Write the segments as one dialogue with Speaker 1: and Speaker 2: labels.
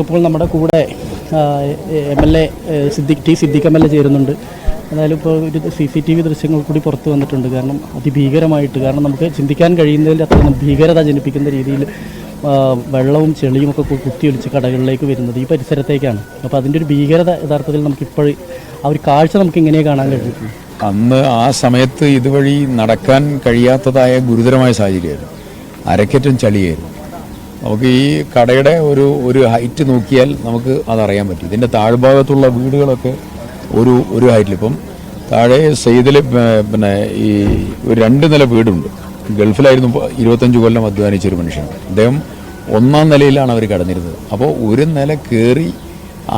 Speaker 1: ഇപ്പോൾ നമ്മുടെ കൂടെ M L A Siddique T Siddique M L A ചേരുന്നുണ്ട്. എന്തായാലും ഇപ്പോൾ ഒരു സി സി ടി വി ദൃശ്യങ്ങൾ കൂടി പുറത്തു വന്നിട്ടുണ്ട്. കാരണം അതിഭീകരമായിട്ട് കാരണം നമുക്ക് ചിന്തിക്കാൻ കഴിയുന്നതിൽ അത്ര ഭീകരത ജനിപ്പിക്കുന്ന രീതിയിൽ വെള്ളവും ചെളിയും ഒക്കെ കുത്തിയൊലിച്ച് കടകളിലേക്ക് വരുന്നത് ഈ പരിസരത്തേക്കാണ്. അപ്പോൾ അതിന്റെ ഒരു ഭീകരത യഥാർത്ഥത്തിൽ നമുക്കിപ്പോൾ ആ ഒരു കാഴ്ച നമുക്ക് ഇങ്ങനെ കാണാൻ കഴിഞ്ഞിട്ടുണ്ട്
Speaker 2: അന്ന് ആ സമയത്ത് ഇതുവഴി നടക്കാൻ കഴിയാത്തതായ ഗുരുതരമായ സാഹചര്യമായിരുന്നു. അരക്കറ്റും ചളിയായിരുന്നു. നമുക്ക് ഈ കടയുടെ ഒരു ഒരു ഹൈറ്റ് നോക്കിയാൽ നമുക്ക് അതറിയാൻ പറ്റും. ഇതിന്റെ താഴ്ഭാഗത്തുള്ള വീടുകളൊക്കെ ഒരു ഒരു ഹൈറ്റിൽ ഇപ്പം താഴെ സെയ്തിൽ പിന്നെ ഈ ഒരു രണ്ട് നില വീടുണ്ട്. ഗൾഫിലായിരുന്നു ഇരുപത്തഞ്ച് കൊല്ലം അധ്വാനിച്ച ഒരു മനുഷ്യൻ. അദ്ദേഹം ഒന്നാം നിലയിലാണ് അവർ കടന്നിരുന്നത്. അപ്പോൾ ഒരു നില കയറി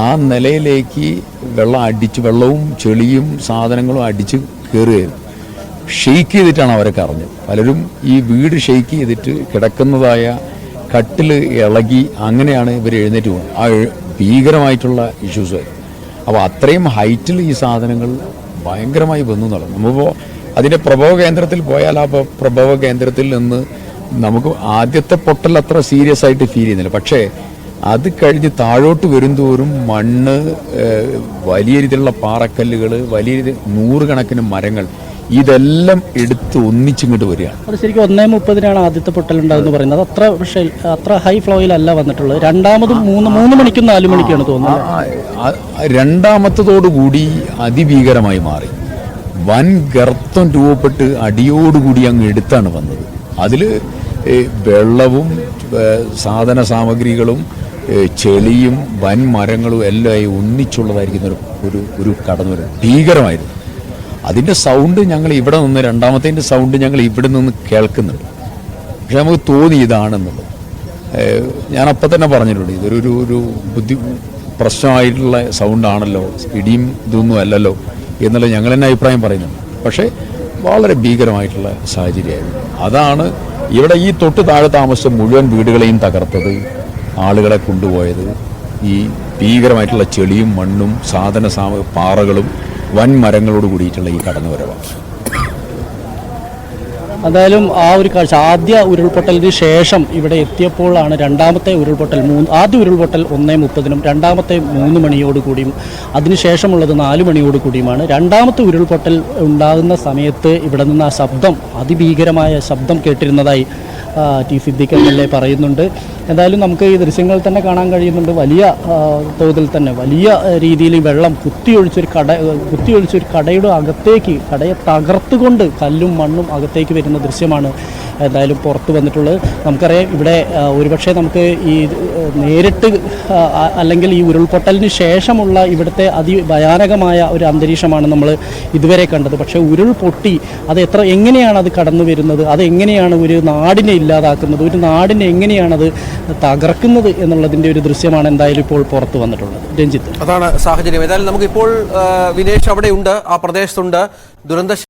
Speaker 2: ആ നിലയിലേക്ക് വെള്ളം അടിച്ച് വെള്ളവും ചെളിയും സാധനങ്ങളും അടിച്ച് കയറുകയായിരുന്നു ഷെയ്ക്ക് ചെയ്തിട്ടാണ് അവരൊക്കെ അറിഞ്ഞത്. പലരും ഈ വീട് ഷെയ്ക്ക് ചെയ്തിട്ട് കിടക്കുന്നതായ കട്ടിൽ ഇളകി അങ്ങനെയാണ് ഇവർ എഴുന്നേറ്റ് പോകുന്നത്. ആ ഭീകരമായിട്ടുള്ള ഇഷ്യൂസ് അപ്പോൾ അത്രയും ഹൈറ്റിൽ ഈ സാധനങ്ങൾ ഭയങ്കരമായി വന്നു എന്നുള്ളത് നമ്മളിപ്പോൾ അതിന്റെ പ്രഭവ കേന്ദ്രത്തിൽ പോയാൽ ആ പ്ര- പ്രഭവ കേന്ദ്രത്തിൽ നിന്ന് നമുക്ക് ആദ്യത്തെ പൊട്ടൽ അത്ര സീരിയസ് ആയിട്ട് ഫീൽ ചെയ്യുന്നില്ല. പക്ഷേ അത് കഴിഞ്ഞ് താഴോട്ട് വരുന്തോറും മണ്ണ് വലിയ രീതിയിലുള്ള പാറക്കല്ലുകൾ വലിയ രീതി നൂറുകണക്കിന് മരങ്ങൾ ഇതെല്ലാം എടുത്ത് ഒന്നിച്ചിങ്ങോട്ട് വരികയാണ്.
Speaker 1: അത് ശരിക്കും ഒന്നേ മുപ്പതിനാണ് ആദ്യത്തെ പൊട്ടലുണ്ടാകുന്ന പറയുന്നത്. അത് അത്ര പക്ഷേ അത്ര ഹൈ ഫ്ലോയിലല്ല വന്നിട്ടുള്ളത്. രണ്ടാമതും മൂന്ന് മൂന്ന് മണിക്കും നാല് മണിക്കാണ് തോന്നുന്നത്.
Speaker 2: രണ്ടാമത്തതോടുകൂടി അതിഭീകരമായി മാറി. വൻ ഗർത്തം രൂപപ്പെട്ട് അടിയോടുകൂടി അങ്ങ് എടുത്താണ് വന്നത്. അതിൽ വെള്ളവും സാധന സാമഗ്രികളും ചെളിയും വൻ മരങ്ങളും എല്ലാമായി ഒന്നിച്ചുള്ളതായിരിക്കുന്ന ഒരു ഒരു ഒരു കടന്നുവരവ്. ഭീകരമായിരുന്നു. അതിന്റെ സൗണ്ട് ഞങ്ങൾ ഇവിടെ നിന്ന് രണ്ടാമത്തേന്റെ സൗണ്ട് ഞങ്ങൾ ഇവിടെ നിന്ന് കേൾക്കുന്നുണ്ട്. പക്ഷെ നമുക്ക് തോന്നി ഇതാണെന്നുള്ളത്. ഞാൻ അപ്പം തന്നെ പറഞ്ഞിട്ടുണ്ട് ഇതൊരു ഒരു ബുദ്ധി പ്രശ്നമായിട്ടുള്ള സൗണ്ടാണല്ലോ ഇടിയും ഇതൊന്നും അല്ലല്ലോ എന്നുള്ള ഞങ്ങൾ തന്നെ അഭിപ്രായം പറയുന്നുണ്ട്. പക്ഷേ വളരെ ഭീകരമായിട്ടുള്ള സാഹചര്യമായിരുന്നു. അതാണ് ഇവിടെ ഈ തൊട്ട് താഴെ താമസിച്ച മുഴുവൻ വീടുകളെയും തകർത്തത് ആളുകളെ കൊണ്ടുപോയത്. ഈ ഭീകരമായിട്ടുള്ള ചെളിയും മണ്ണും സാധന സാമ പാറകളും വൻ മരങ്ങളോട് കൂടിയിട്ടുള്ള ഈ കടന്നുവരവാണ്
Speaker 1: എന്തായാലും ആ ഒരു കാഴ്ച ആദ്യ ഉരുൾപൊട്ടലിന് ശേഷം ഇവിടെ എത്തിയപ്പോഴാണ് രണ്ടാമത്തെ ഉരുൾപൊട്ടൽ മൂന്ന് ആദ്യ ഉരുൾപൊട്ടൽ ഒന്നേ മുപ്പതിനും രണ്ടാമത്തെ മൂന്ന് മണിയോട് കൂടിയും അതിനുശേഷമുള്ളത് നാല് മണിയോട് കൂടിയുമാണ്. രണ്ടാമത്തെ ഉരുൾപൊട്ടൽ ഉണ്ടാകുന്ന സമയത്ത് ഇവിടെ നിന്ന് ആ ശബ്ദം അതിഭീകരമായ ശബ്ദം കേട്ടിരുന്നതായി T Siddique M L A പറയുന്നുണ്ട്. എന്തായാലും നമുക്ക് ഈ ദൃശ്യങ്ങൾ തന്നെ കാണാൻ കഴിയുന്നുണ്ട്. വലിയ തോതിൽ തന്നെ വലിയ രീതിയിൽ വെള്ളം കുത്തിയൊഴിച്ചൊരു കട കുത്തിയൊഴിച്ചൊരു കടയുടെ അകത്തേക്ക് കടയെ തകർത്തുകൊണ്ട് കല്ലും മണ്ണും അകത്തേക്ക് വരുന്ന ദൃശ്യമാണ് എന്തായാലും പുറത്ത് വന്നിട്ടുള്ളത്. നമുക്കറിയാം ഇവിടെ ഒരുപക്ഷെ നമുക്ക് ഈ നേരിട്ട് അല്ലെങ്കിൽ ഈ ഉരുൾപൊട്ടലിന് ശേഷമുള്ള ഇവിടുത്തെ അതിഭയാനകമായ ഒരു അന്തരീക്ഷമാണ് നമ്മൾ ഇതുവരെ കണ്ടത്. പക്ഷേ ഉരുൾപൊട്ടി അത് എത്ര എങ്ങനെയാണ് അത് കടന്നു വരുന്നത്? അത് എങ്ങനെയാണ് ഒരു നാടിനെ ഇല്ലാതാക്കുന്നത്? ഒരു നാടിനെ എങ്ങനെയാണത് തകർക്കുന്നത് എന്നുള്ളതിന്റെ ഒരു ദൃശ്യമാണ് എന്തായാലും ഇപ്പോൾ പുറത്ത് വന്നിട്ടുള്ളത്. രഞ്ജിത്ത്.
Speaker 3: അതാണ് സാഹചര്യം. ഏതായാലും നമുക്കിപ്പോൾ വിനേഷ് അവിടെയുണ്ട് ആ പ്രദേശത്തുണ്ട്. ദുരന്ത